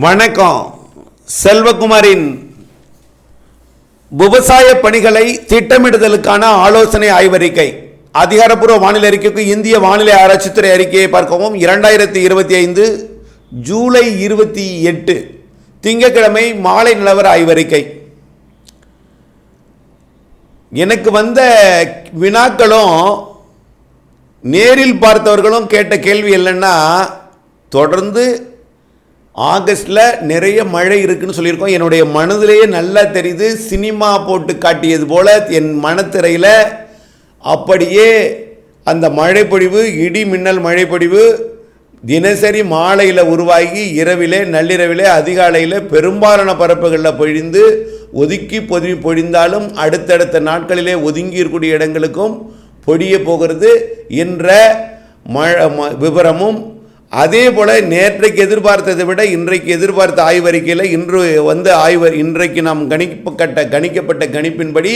வணக்கம். செல்வகுமாரின் விவசாய பணிகளை திட்டமிடுதலுக்கான ஆலோசனை ஆய்வறிக்கை. அதிகாரப்பூர்வ வானிலை அறிக்கைக்கு இந்திய வானிலை ஆராய்ச்சித்துறை அறிக்கையை பார்க்கவும். இரண்டாயிரத்தி இருபத்தி ஐந்து ஜூலை இருபத்தி எட்டு திங்கட்கிழமை மாலை நிலவர ஆய்வறிக்கை. எனக்கு வந்த வினாக்களும் நேரில் பார்த்தவர்களும் கேட்ட கேள்வி என்னன்னா தொடர்ந்து ஆகஸ்டில் நிறைய மழை இருக்குன்னு சொல்லியிருக்கோம். என்னுடைய மனதிலேயே நல்லா தெரியுது. சினிமா போட்டு காட்டியது போல் என் மனத்திரையில் அப்படியே அந்த மழைப்பொழிவு இடி மின்னல் மழைப்பொழிவு தினசரி மாலையில் உருவாகி இரவிலே நள்ளிரவிலே அதிகாலையில் பெரும்பாலான பரப்புகளில் பொழிந்து ஒதுக்கி பொதுவி பொழிந்தாலும் அடுத்தடுத்த நாட்களிலே ஒதுங்கி இருக்கக்கூடிய இடங்களுக்கும் பொடிய போகிறது. என்ற மழை ம- விவரமும் அதே போல் நேற்றைக்கு எதிர்பார்த்ததை விட இன்றைக்கு எதிர்பார்த்த ஆய்வறிக்கையில் இன்று வந்து ஆய்வு இன்றைக்கு நாம் கணிக்கப்பட்ட கணிக்கப்பட்ட கணிப்பின்படி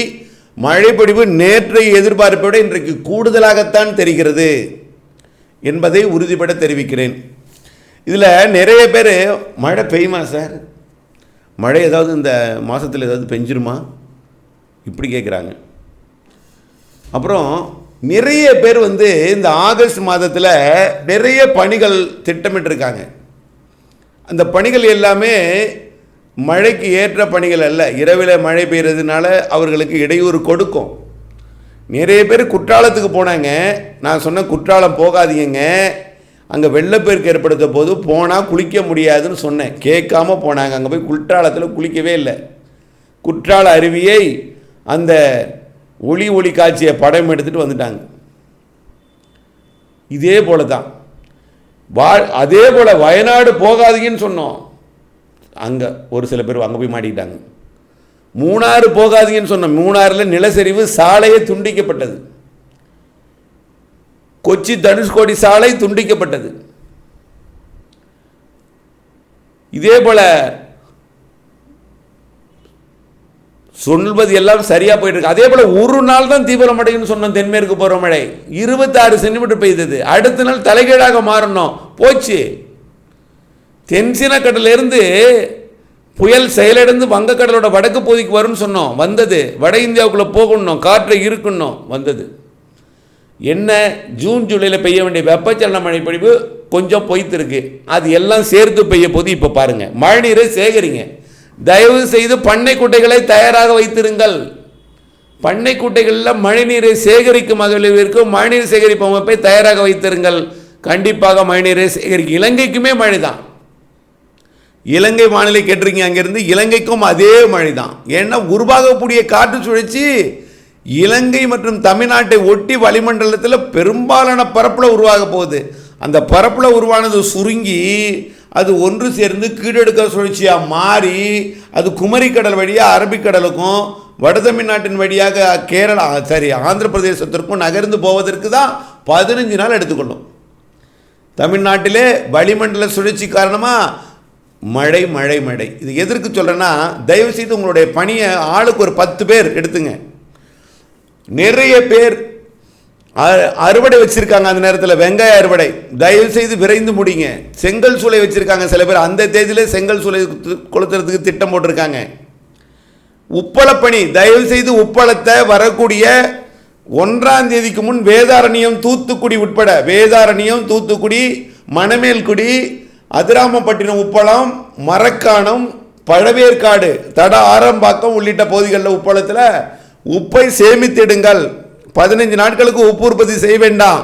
மழைப்பொழிவு நேற்றைய எதிர்பார்ப்பை விட இன்றைக்கு கூடுதலாகத்தான் தெரிகிறது என்பதை உறுதிபட தெரிவிக்கிறேன். இதில் நிறைய பேர் மழை பெய்யுமா சார்? மழை ஏதாவது இந்த மாதத்தில் ஏதாவது பெஞ்சிருமா? இப்படி கேட்குறாங்க அப்புறம் நிறைய பேர் வந்து இந்த ஆகஸ்ட் மாதத்தில் நிறைய பணிகள் திட்டமிட்டிருக்காங்க. அந்த பணிகள் எல்லாமே மழைக்கு ஏற்ற பணிகள் அல்ல. இரவில் மழை பெய்கிறதுனால அவர்களுக்கு இடையூறு கொடுக்கும். நிறைய பேர் குற்றாலத்துக்கு போனாங்க. நான் சொன்ன குற்றாலம் போகாதீங்க அங்கே வெள்ளப்பெருக்கு ஏற்படுத்த போது போனால் குளிக்க முடியாதுன்னு சொன்னேன். கேட்காம போனாங்க. அங்கே போய் குற்றாலத்தில் குளிக்கவே இல்லை. குற்றால அருவியை அந்த ஒளி ஒளி காட்சியை படம் எடுத்துகிட்டு வந்துட்டாங்க. இதே போல தான் வா அதே போல் வயநாடு போகாதீங்கன்னு சொன்னோம். அங்கே ஒரு சில பேர் அங்கே போய் மாட்டிக்கிட்டாங்க. மூணாறு போகாதீங்கன்னு சொன்னோம். மூணாறில் நிலச்சரிவு சாலையே துண்டிக்கப்பட்டது. கொச்சி தனுஷ்கோடி சாலை துண்டிக்கப்பட்டது. இதே போல சொல்வது எல்லாம் சரியாக போயிட்டு இருக்கு அதே போல் ஒரு நாள் தான் தீவிரமடைன்னு சொன்னோம் தென்மேற்கு போகிற மழை. இருபத்தாறு சென்டிமீட்டர் பெய்தது. அடுத்த நாள் தலைகீழாக மாறணும். போச்சு. தென்சினக்கடலேருந்து புயல் செயலிழந்து வங்கக்கடலோட வடக்கு பகுதிக்கு வரும்னு சொன்னோம். வந்தது. வட இந்தியாவுக்குள்ளே போகணும். காற்றை இருக்கணும். வந்தது. என்ன? ஜூன் ஜூலையில் பெய்ய வேண்டிய வெப்பச்சலன மழைப்பொழிவு கொஞ்சம் பொய்த்திருக்கு. அது எல்லாம் சேர்த்து பெய்ய போது இப்போ பாருங்கள் மழைநீரை சேகரிங்க. தயவு செய்து பண்ணை குட்டைகளை தயாராக வைத்திருங்கள். பண்ணை குட்டைகளில் மழைநீரை சேகரிக்கும் அளவிற்கு மழைநீர் சேகரிப்பு அமைப்பை தயாராக வைத்திருங்கள். கண்டிப்பாக மழைநீரை சேகரிக்கும் இலங்கைக்குமே மழை தான் இலங்கை வானிலை கேட்டிருக்கீங்க அங்கிருந்து இலங்கைக்கும் அதே மழை தான் ஏன்னா உருவாகக்கூடிய காற்று சுழற்சி இலங்கை மற்றும் தமிழ்நாட்டை ஒட்டி வளிமண்டலத்தில் பெரும்பாலான பரப்பில் உருவாக போகுது. அந்த பரப்பில் உருவானது சுருங்கி அது ஒன்று சேர்ந்து கீழடுக்க சுழற்சியாக மாறி அது குமரிக்கடல் வழியாக அரபிக்கடலுக்கும் வட தமிழ்நாட்டின் வழியாக கேரளா சரி ஆந்திர பிரதேசத்திற்கும் நகர்ந்து போவதற்கு தான் பதினஞ்சு நாள் எடுத்துக்கொள்ளும். தமிழ்நாட்டிலே வளிமண்டல சுழற்சி காரணமாக மழை மழை மழை. இது எதற்கு சொல்கிறேன்னா தயவுசெய்து உங்களுடைய பணியை ஆளுக்கு ஒரு பத்து பேர் எடுத்துங்க. நிறைய பேர் அறுவடை வச்சிருக்காங்க அந்த நேரத்தில். வெங்காய அறுவடை. தயவு செய்து விரைந்து முடிங்க. செங்கல் சூளை வச்சிருக்காங்க சில பேர். அந்த தேதியில் செங்கல் சூளை கொளுத்துறதுக்கு திட்டம் போட்டிருக்காங்க. உப்பளப்பணி. தயவு செய்து உப்பளத்தை வரக்கூடிய ஒன்றாம் தேதிக்கு முன் வேதாரண்யம் தூத்துக்குடி உட்பட வேதாரண்யம் தூத்துக்குடி மணமேல்குடி அதிராமப்பட்டினம் உப்பளம் மரக்காணம் பழவேற்காடு தட ஆரம்பாக்கம் உள்ளிட்ட பகுதிகளில் உப்பளத்தில் உப்பை சேமித்திடுங்கள். பதினஞ்சு நாட்களுக்கு உப்பு உற்பத்தி செய்ய வேண்டாம்.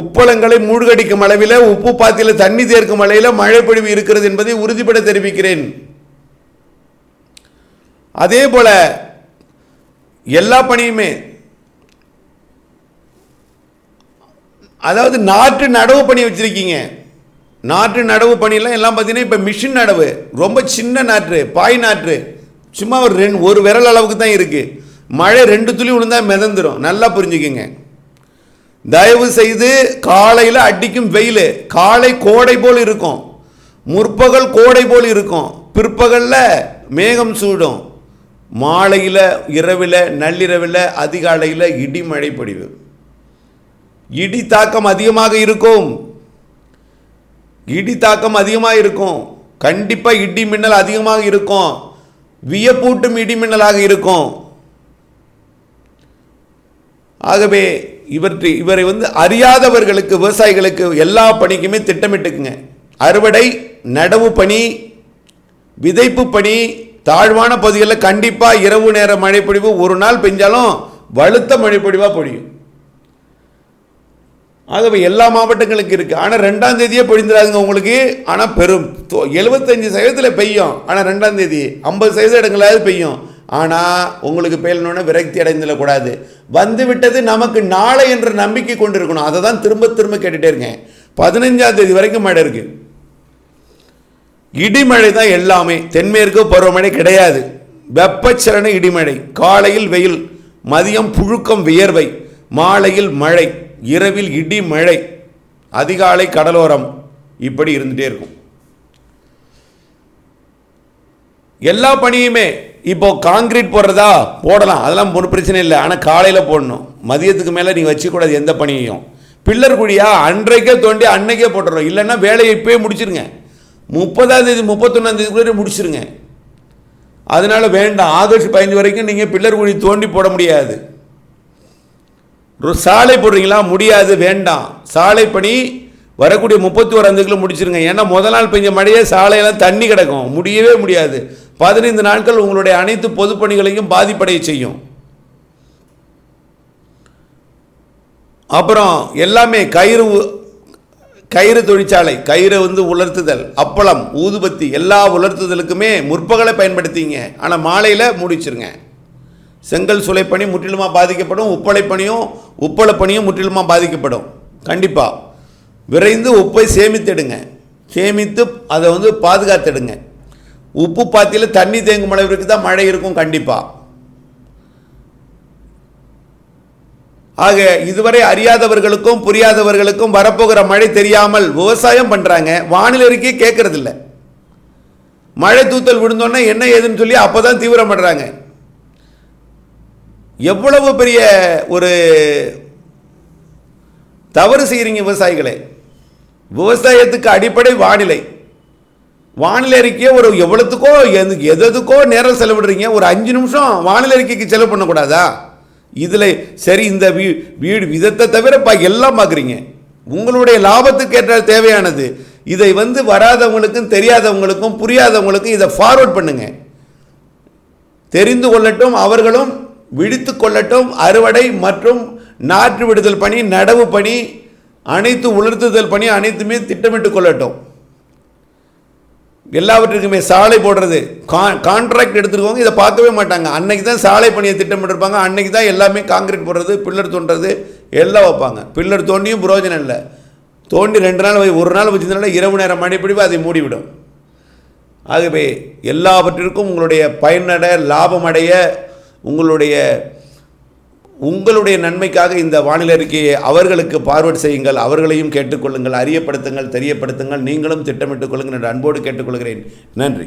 உப்பளங்களை மூழ்கடிக்கும் அளவில் உப்பு பாத்தியில் தண்ணி தேர்க்கும் அளவில் மழை பொழிவு இருக்கிறது என்பதை உறுதிப்பட தெரிவிக்கிறேன். அதே போல எல்லா பணியுமே அதாவது நாற்று நடவு பணி வச்சிருக்கீங்க. நாற்று நடவு பணியெல்லாம் எல்லாம் பார்த்தீங்கன்னா இப்போ மிஷின் நடவு ரொம்ப சின்ன நாற்று பாய் நாற்று சும்மா ஒரு ரெண்டு ஒரு விரல் அளவுக்கு தான் இருக்குது மழை ரெண்டு துளி விழுந்தா மிதந்துரும். நல்லா புரிஞ்சுக்கங்க. தயவு செய்து காலையில் அடிக்கும் வெயில். காலை கோடை போல் இருக்கும். முற்பகல் கோடை போல் இருக்கும். பிற்பகலில் மேகம் சூடும். மாலையில் இரவில் நள்ளிரவில் அதிகாலையில் இடி மழை பொழிவு. இடி தாக்கம் அதிகமாக இருக்கும். இடி தாக்கம் அதிகமாக இருக்கும். கண்டிப்பாக இடி மின்னல் அதிகமாக இருக்கும். வியப்பூட்டும் இடி மின்னலாக இருக்கும். ஆகவே இவற்றை இவரை வந்து அறியாதவர்களுக்கு விவசாயிகளுக்கு எல்லா பணிக்குமே திட்டமிட்டுக்குங்க. அறுவடை நடவு பணி விதைப்பு பணி தாழ்வான பகுதிகளில் கண்டிப்பாக இரவு நேர மழைப்பொழிவு ஒரு நாள் பெஞ்சாலும் வலுத்த மழைப்பொழிவாக பொழியும். ஆகவே எல்லா மாவட்டங்களுக்கு இருக்குது ஆனால் ரெண்டாம் தேதியே பொழிந்துடாதுங்க உங்களுக்கு. ஆனால் பெரும். எழுபத்தஞ்சு சதவீதத்தில் பெய்யும். ஆனால் ரெண்டாம் தேதி. ஐம்பது சதவீத இடங்களாவது பெய்யும். ஆனால் உங்களுக்கு பெய்யணுன்னு விரக்தி அடைந்துடக்கூடாது வந்து விட்டது நமக்கு நாளை என்ற நம்பிக்கை கொண்டு இருக்கணும் அதை தான் திரும்ப திரும்ப கேட்டுகிட்டே இருக்கேன். பதினஞ்சாம் தேதி வரைக்கும் மழை இருக்குது இடிமழை தான் எல்லாமே. தென்மேற்கு பருவமழை கிடையாது. வெப்பச்சலன இடிமழை. காலையில் வெயில் மதியம் புழுக்கம் வியர்வை. மாலையில் மழை இரவில் இடி மழை அதிகாலை கடலோரம். இப்படி இருந்துகிட்டே இருக்கும். எல்லா பணியுமே இப்போ காங்கிரீட் போடுறதா? போடலாம். அதெல்லாம் ஒன்றும் பிரச்சனை இல்லை. ஆனால் காலையில் போடணும். மதியத்துக்கு மேலே நீங்கள் வச்சுக்கூடாது எந்த பணியையும். பில்லர் குழியா? அன்றைக்கே தோண்டி அன்னைக்கே போட்டுறோம் இல்லைன்னா வேலையை இப்போயே முடிச்சிருங்க. முப்பதாம் தேதி முப்பத்தொன்னாம் தேதிக்குள்ளே முடிச்சிருங்க. அதனால வேண்டாம். ஆகஸ்ட் பதினஞ்சு வரைக்கும் நீங்கள் பில்லர் குழி தோண்டி போட முடியாது. சாலை போடுறீங்களா? முடியாது. வேண்டாம். சாலை பணி வரக்கூடிய முப்பத்தி ஓராந்தேதிக்குள்ளே முடிச்சிருங்க. ஏன்னா முதல் நாள் பெஞ்ச மழையே சாலையெல்லாம் தண்ணி கிடக்கும். முடியவே முடியாது. பதினைந்து நாட்கள் உங்களுடைய அனைத்து பொதுப்பணிகளையும் பாதிப்படைய செய்யும். அப்புறம் எல்லாமே கயிறு கயிறு தொழிற்சாலை கயிறை வந்து உலர்த்துதல் அப்பளம் ஊதுபத்தி எல்லா உலர்த்துதலுக்குமே முற்பகலை பயன்படுத்திங்க. ஆனால் மாலையில் முடிச்சிருங்க செங்கல் சுலை பணி முற்றிலுமாக பாதிக்கப்படும் உப்பளை பணியும் உப்பளை பணியும் முற்றிலுமாக பாதிக்கப்படும். கண்டிப்பாக விரைந்து உப்பை சேமித்தெடுங்க சேமித்து அதை வந்து பாதுகாத்திடுங்க உப்பு பாத்தியில் தண்ணி தேங்கும் அளவிற்கு தான் மழை இருக்கும் கண்டிப்பாக ஆக இதுவரை அறியாதவர்களுக்கும் புரியாதவர்களுக்கும் வரப்போகிற மழை தெரியாமல் விவசாயம் பண்ணுறாங்க வானிலை அறிக்கையை கேட்கறதில்ல. மழை தூத்தல் விழுந்தோன்னே என்ன ஏதுன்னு சொல்லி அப்போ தான் தீவிரம் பண்ணுறாங்க எவ்வளவு பெரிய ஒரு தவறு செய்கிறீங்க விவசாயிகளே. விவசாயத்துக்கு அடிப்படை வானிலை. வானிலை அறிக்கையை ஒரு எவ்வளோத்துக்கோ எது எதுக்கோ நேரம் செலவிடுறீங்க. ஒரு அஞ்சு நிமிஷம் வானிலை அறிக்கைக்கு செலவு பண்ணக்கூடாதா? இதில் சரி இந்த வீ வீடு விதத்தை தவிர பா எல்லாம் பார்க்குறீங்க உங்களுடைய லாபத்துக்கு ஏற்ற தேவையானது. இதை வந்து வராதவங்களுக்கும் தெரியாதவங்களுக்கும் புரியாதவங்களுக்கும் இதை ஃபார்வர்ட் பண்ணுங்க. தெரிந்து கொள்ளட்டும் அவர்களும் விழித்து கொள்ளட்டும் அறுவடை மற்றும் நாற்று விடுதல் பணி நடவு பணி அனைத்து உலர்த்துதல் பணி அனைத்துமே திட்டமிட்டு கொள்ளட்டும். எல்லாவற்றுக்குமே சாலை போடுறது. கான்ட்ராக்ட் எடுத்துருக்கவங்க இதை பார்க்கவே மாட்டாங்க. அன்னைக்கு தான் சாலை பணியை திட்டமிட்டிருப்பாங்க. அன்னைக்கு தான் எல்லாமே காங்கிரீட் போடுறது பில்லர் தோன்றது எல்லாம் வைப்பாங்க. பில்லர் தோண்டியும் புரோஜனம் இல்லை. தோண்டி ரெண்டு நாள் ஒரு நாள் வச்சிருந்தனால இரவு நேரம் மழை பிடிப்பு அதை மூடிவிடும். ஆகவே எல்லாவற்றிற்கும் உங்களுடைய பயனட லாபமடைய உங்களுடைய உங்களுடைய நன்மைக்காக இந்த வானிலை அறிக்கையை அவர்களுக்கு பார்வர்ட் செய்யுங்கள் அவர்களையும் கேட்டுக்கொள்ளுங்கள் அறியப்படுத்துங்கள் தெரியப்படுத்துங்கள். நீங்களும் திட்டமிட்டுக் கொள்ளுங்கள் என்று அன்போடு கேட்டுக்கொள்கிறேன். நன்றி.